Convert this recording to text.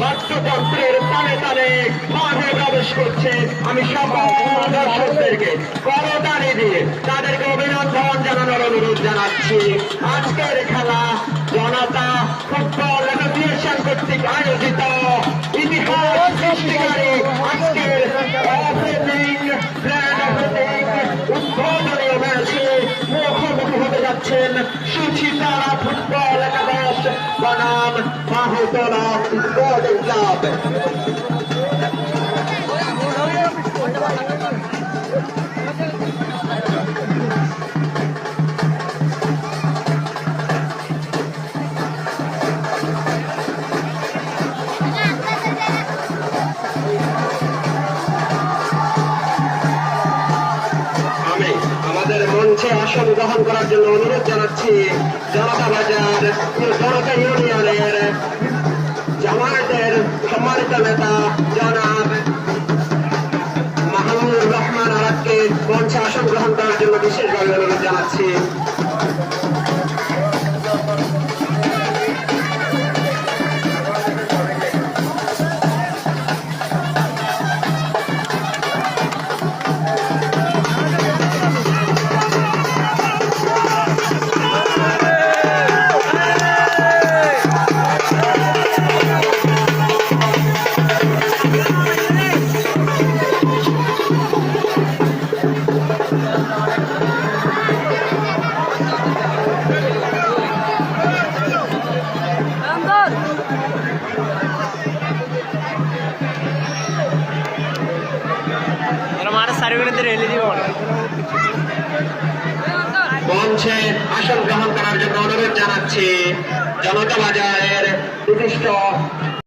বাদ্যযন্ত্রের তালে তালে মাঠে প্রবেশ করছে। আমি সকল দর্শকদেরকে করতালি দিয়ে তাদেরকে অভিনন্দন জানানোর অনুরোধ জানাচ্ছি। আজকের খেলা জনতা ফুটবল অ্যাসোসিয়েশন কর্তৃক আয়োজিত। ইতিহাস সৃষ্টিকারী আজকের উদ্বোধনীয় ম্যাচে মুখোমুখি হতে যাচ্ছেন সুচিতারা ফুটবল বনাম স্পোর্টিং ক্লাব আসন গ্রহণ করার জন্য অনুরোধ জানাচ্ছি জনতা বাজার জনতা মঞ্চে আসন গ্রহণ করার জন্য বিশেষভাবে অনুরোধ জানাচ্ছি। পারবে রেলি দিব মঞ্চে আসন গ্রহণ করার জন্য অনুরোধ জানাচ্ছি জনতা বাজারের বিশিষ্ট